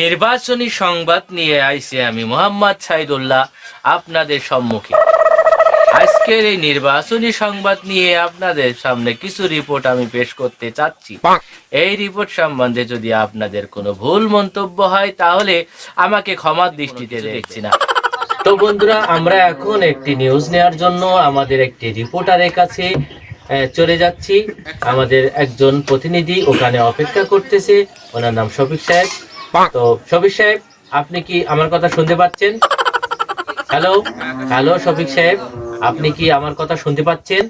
নির্বাচনী সংবাদ নিয়ে আইছি আমি মোহাম্মদ সাইদুল্লাহ আপনাদের সম্মুখে। আজকের এই নির্বাচনী সংবাদ নিয়ে আপনাদের সামনে কিছু রিপোর্ট আমি পেশ করতে চাচ্ছি। এই রিপোর্ট সম্বন্ধে যদি আপনাদের কোনো ভুল মন্তব্য হয় তাহলে আমাকে ক্ষমার দৃষ্টিতে দেখছি না। তো বন্ধুরা আমরা এখন একটি নিউজ নেওয়ার জন্য আমাদের একটি রিপোর্টারের কাছে চলে যাচ্ছি। আমাদের একজন প্রতিনিধি ওখানে অপেক্ষা করতেছে। ওনার নাম শফিক সাহেব। তো শফিক সাহেব আপনি কি আমার কথা শুনতে পাচ্ছেন? হ্যালো? হ্যালো শফিক সাহেব আপনি কি আমার কথা শুনতে পাচ্ছেন?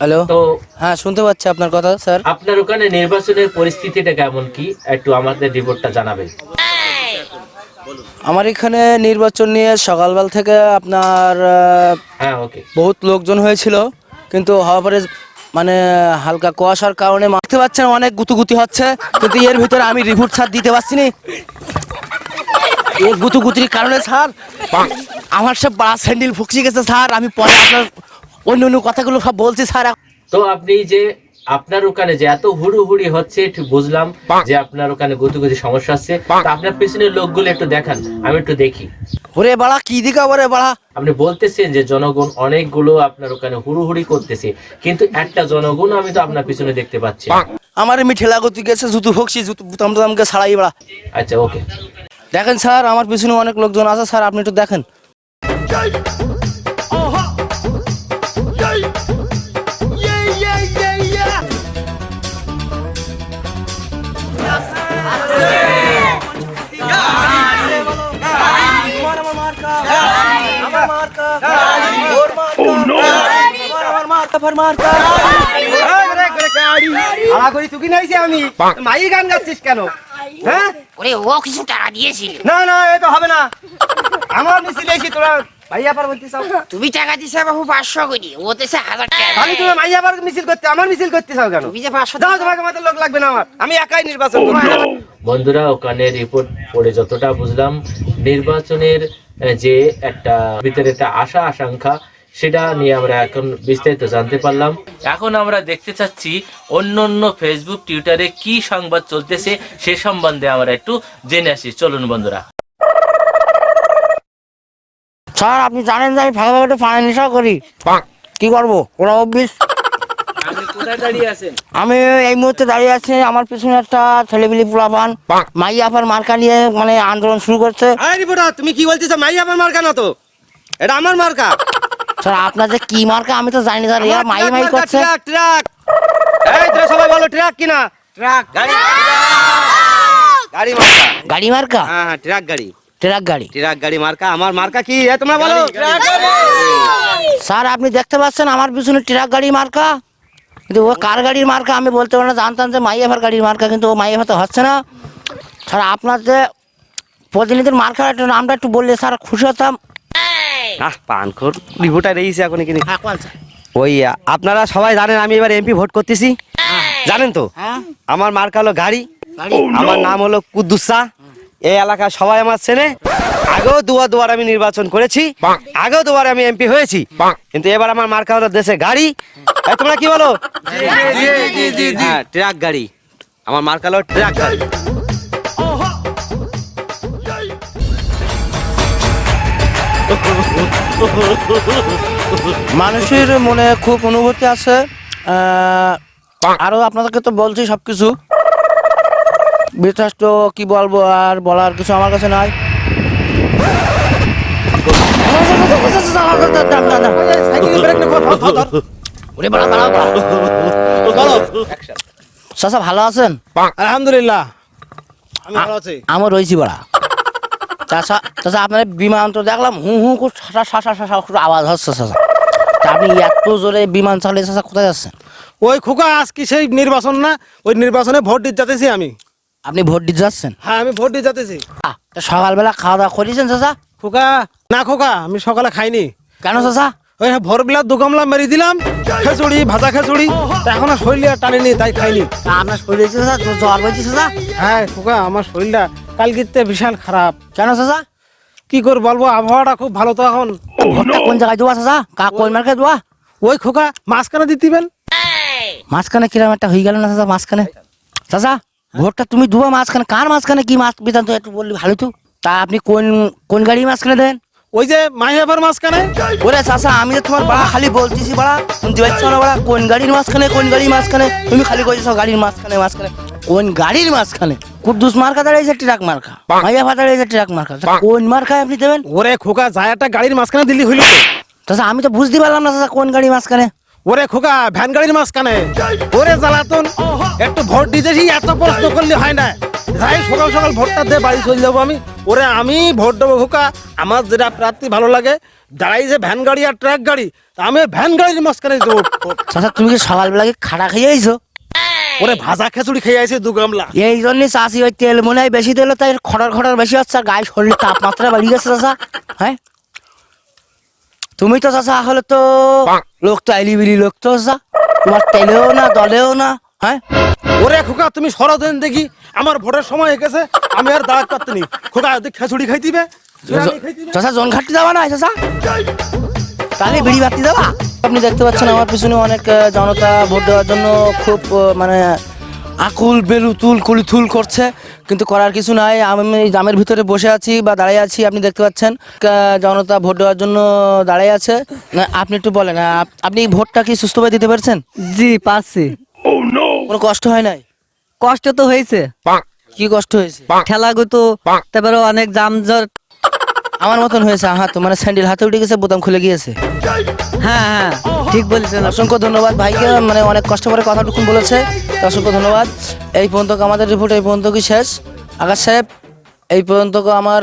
হ্যালো। তো হ্যাঁ শুনতে পাচ্ছি আপনার কথা স্যার। আপনার ওখানে নির্বাচনের পরিস্থিতিটা কেমন কি? একটু আমাদের রিপোর্টটা জানাবেন। আমার এখানে নির্বাচন নিয়ে সকালবেলা থেকে আপনার আহ, হ্যাঁ ওকে। বহুত লোকজন হয়েছিল কিন্তু হওয়ার পরে মানে হালকা কুয়াশার কারণে দেখতে পারছেন অনেক গুতুগুতি হচ্ছে কিন্তু এর ভিতরে আমি রিপোর্ট ছাড় দিতে পারছি না। এই গুতুগুতির কারণে স্যার আমার সব বাড়া স্যান্ডেল ফুকসে গেছে স্যার আমি পরে আপনার অন্য অন্য কথাগুলো সব বলছি স্যার। তো আপনি যে আপনার ওখানে যে এত হুড়ুহুড়ি হচ্ছে একটু বুঝলাম যে আপনার ওখানে গতিগতি সমস্যা আছে তো আপনার পিছনের লোকগুলো একটু দেখান আমি একটু দেখি। ওরে বাড়া কি দিকা ওরে বাড়া? আপনি বলতেছেন যে জনগণ অনেকগুলো আপনার ওখানে হুড়ুহুড়ি করতেছে কিন্তু একটা জনগণ আমি তো আপনার পিছনে দেখতে পাচ্ছি আমার এমনি ঠেলা গতি গেছে জুতু ফুকছি জুতু বুতাম টুতামকে ছাড়াই বাড়া। আচ্ছা ওকে। দেখেন স্যার আমার পিছনে অনেক লোকজন আছে স্যার আপনি একটু দেখেন। আলা করি তুই নাইছি আমি। মাই গান গাচ্ছিস কেন? হ্যাঁ? ওরে ও কিছু টাকা দিয়েছিল। না না এ তো হবে না। আমার মিছিল এসি তোরা মাইয়া পার বলতে চাও। তুমি টাকা দিছে বাবু পাঁচশো করি। ও দেশে হাজার টাকা খালি তুমি মিছিল করতে আমার মিছিল করতে চাও কেন? তুমি যে পাঁচশো দাও তোমাকে লোক লাগবে না আমার। আমি একাই নির্বাচন করব। বন্ধুরা ওখানে রিপোর্ট পড়ে যতটা বুঝলাম নির্বাচনের যে একটা ভিতরে একটা আশা আকাঙ্ক্ষা সেটা নিয়ে আমরা এখন বিস্তারিত জানতে পারলাম। এখন আমরা দেখতে চাচ্ছি অন্য অন্য ফেসবুক টুইটারে কি সংবাদ চলতেছে সে সম্বন্ধে আমরা একটু জেনে আসি। চলুন বন্ধুরা। স্যার আপনি জানেন যে আমি ফাঁকা ফাঁকা পানি নেশা করি। কি করব? ওরা অভ্যিস। আমি এই মুহূর্তে দাঁড়িয়ে আছি আমার পিছনে একটা ছেলেপিলি পোলাপান। মাই আপার মার্কা নিয়ে মানে আন্দোলন শুরু করছে। তুমি কি বলতেছ মাইয়া পার মার্কা না তো? এটা আমার মার্কা। স্যার আপনার যে কি মার্কা আমি তো জানি স্যার এরা মাই মাই করছে। ট্রাক ট্রাক এই তোরা সবাই বলো ট্রাক কিনা ট্রাক গাড়ি গাড়ি মার্কা। গাড়ি মার্কা? হ্যাঁ হ্যাঁ ট্রাক গাড়ি। ট্রাক গাড়ি। ট্রাক গাড়ি মার্কা। আমার মার্কা কি? এ তোমরা বলো। স্যার আপনি দেখতে পাচ্ছেন আমার পিছনে ট্রাক গাড়ি মার্কা? কিন্তু ও কার গাড়ির মার্কা? আমি বলতে পারি না জানতাম যে মাইয়াফার গাড়ির মার্কা কিন্তু ও মাইয়াফা তো হচ্ছে না। স্যার আপনার যে প্রতিনিধির মার্কার একটা নামটা একটু বললে স্যার খুশি হতাম। আহ পানখোর রিপোর্টার এইছে এখন এখানে? হ্যাঁ ওই আপনারা সবাই জানেন আমি এবার এমপি ভোট করতেছি? জানেন তো? হ্যাঁ। আমার মার্কা হলো গাড়ি গাড়ি? আমার নাম হলো কুদ্দুসা। এই এলাকার সবাই আমার ছেলে আগেও দুবার দুবার আমি নির্বাচন করেছি। আগেও দুবার আমি এমপি হয়েছি। কিন্তু এবার আমার মার্কা হলো দেশে গাড়ি। এই তোমরা কি বলো? হ্যাঁ ট্রাক গাড়ি। আমার মার্কা হলো ট্রাক গাড়ি। মানুষের মনে খুব অনুভূতি আছে। আরও আপনাদেরকে তো বলছি সবকিছু। বিশেষ তো কি বলব আর বলার কিছু আমার কাছে নাই। চাচা ভালো আছেন? আলহামদুলিল্লাহ আমি ভালো আছি। আমার রয়েছি বড়া। চাচা চাচা আপনার বিমান তো দেখলাম হু হু করে শাসা শাসা আওয়াজ হচ্ছে চাচা আপনি এত জোরে বিমান চালিয়ে চাচা কোথায় যাচ্ছেন? ওই খোকা আজ কি সেই নির্বাচন না? ওই নির্বাচনে ভোট দিতে যাতেছি আমি। আপনি ভোট দিতে যাচ্ছেন? হ্যাঁ আমি ভোট দিতে যাতেছি সকালবেলা খাওয়া দাওয়া করেছেন চাচা খোকা না খোকা আমি সকালে খাইনি। কেন চাচা ওই ভোরবেলা দু গামলা মেরে দিলাম খেচুড়ি ভাজা খেচুড়ি এখনও শরীরে আর টানেনি তাই খাইনি। আপনার শরীর জ্বর হয়েছে চাচা হ্যাঁ খোকা আমার শরীরটা কালকিতে বিশাল খারাপ। কেন চাচা? কি করে বলব? আবহাওয়াটা খুব ভালো তো এখন। ভোটটা কোন জায়গায় দেওয়া চাচা? কা কোন মার্কে দেওয়া ওই খোকা মাঝখানে দিতিবেন মাঝখানে কিরম একটা হয়ে গেল না চাচা মাঝখানে? চাচা ভোটটা তুমি দুয়া মাঝখানে কার মাঝখানে কি মাছ বিধান তো একটু বললি ভালো তো। তা আপনি কোন কোন গাড়ি মাঝখানে দেন? ওই যে মাহিয়াবার মাঝখানে? ওরে চাচা আমি তো তোমার বাড়া খালি বলতেছি বাড়া শুনতে পাচ্ছ না বাড়া কোন গাড়ির মাঝখানে কোন গাড়ির মাঝখানে? তুমি খালি কইছো গাড়ির মাঝখানে মাঝখানে। কোন গাড়ির মাঝখানে? কুদ্দুস মার্কা দাঁড়িয়েছে ট্রাক মার্কা। মাইয়া ফা দাঁড়িয়েছে ট্রাক মার্কা। কোন মার্কায় আপনি দেবেন? ওরে খোকা যায় একটা গাড়ির মাঝখানে দিল্লি হইল চাচা আমি তো বুঝতে পারলাম না চাচা কোন গাড়ির মাঝখানে। ওরে খোকা ভ্যান গাড়ির মাঝখানে। ওরে জ্বালাতন একটু ভোট দিতেছি এত প্রশ্ন করলে হয় না। যাই সকাল সকাল ভোটটা দিয়ে বাড়ি চলে যাব আমি। ওরে আমি ভোট দেবো খোকা। আমার যেটা প্রার্থী ভালো লাগে দাঁড়াই যে ভ্যান গাড়ি আর ট্রাক গাড়ি তা আমি ভ্যান গাড়ির মাঝখানে দেবো। চাচা তুমি কি সকালবেলা কি খাড়া খেয়ে আইছো? ওরে ভাজা খেচুড়ি খেয়ে আছে দু গামলা। এই জন্যই চাষি ওই তেল মনে হয় বেশি দিলে তাই খড়ার খড়ার বেশি হচ্ছে আর গায়ে শরীরে তাপমাত্রা বেড়ে গেছে চাচা। হ্যাঁ? তুমি তো চাচা হলে তো লোক তো আইলিবিলি লোক তো চাচা। তোমার তেলেও না দলেও না। হ্যাঁ? ওরে খোকা তুমি সরদিন দেখি আমার ভোটের সময় হয়ে গেছে আমি আর দাঁড়াতে পারতেনি খোকা যদি খেচুড়ি বিরিয়ানি খাইতিবে। চাচা জন ঘাটতে যাবা না চাচা? তাহলে বিড়ি বাতি দেবা আপনি দেখতে পাচ্ছেন আমার পিছনে অনেক জনতা ভোট দেওয়ার জন্য খুব মানে আকুল বেলুতুল কুলিথুল করছে কিন্তু করার কিছু নাই। আমি জামের ভিতরে বসে আছি বা দাঁড়িয়ে আছি আপনি দেখতে পাচ্ছেন জনতা ভোট দেওয়ার জন্য দাঁড়িয়ে আছে। আপনি একটু বলেন আপনি ভোটটা কি সুস্থভাবে দিতে পারছেন? জি পাচ্ছি কোনো কষ্ট হয় নাই? কষ্ট তো হয়েছে। কি কষ্ট হয়েছে? ঠেলাগুতো তারপরে অনেক জামজট। আমার মতন হয়েছে হ্যাঁ তো মানে স্যান্ডেল হাতে উঠে গেছে বোতাম খুলে গিয়েছে। হ্যাঁ হ্যাঁ ঠিক বলেছেন। অসংখ্য ধন্যবাদ ভাইকে মানে অনেক কষ্ট করে কথাটুকু বলেছে। অসংখ্য ধন্যবাদ। এই পর্যন্ত আমাদের রিপোর্ট এই পর্যন্ত কি শেষ? আকাশ সাহেব এই পর্যন্ত আমার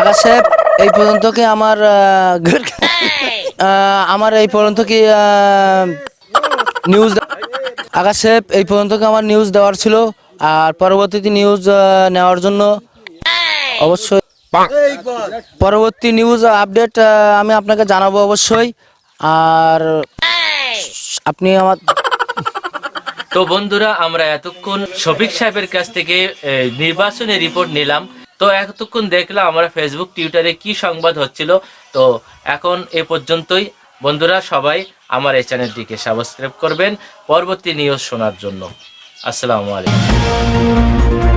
আকাশ সাহেব এই পর্যন্ত কি আমার আমার এই পর্যন্ত কি নিউজ আকাশ সাহেব, এই পর্যন্ত আমার নিউজ দেওয়ার ছিল? আর পরবর্তীতে নিউজ নেওয়ার জন্য অবশ্যই পরবর্তী নিউজ আপডেট আমি আপনাকে জানাব অবশ্যই। আর আপনি আমার তো বন্ধুরা, আমরা এতক্ষণ শফিক সাহেবের কাছ থেকে নির্বাচনের রিপোর্ট নিলাম। তো এতক্ষণ দেখলাম আমরা ফেসবুক টুইটারে কি সংবাদ হচ্ছিল। তো এখন এ পর্যন্তই। বন্ধুরা, সবাই আমার এই চ্যানেলটিকে সাবস্ক্রাইব করবেন। পরবর্তী নিউজ শোনার জন্য। আসসালামু আলাইকুম।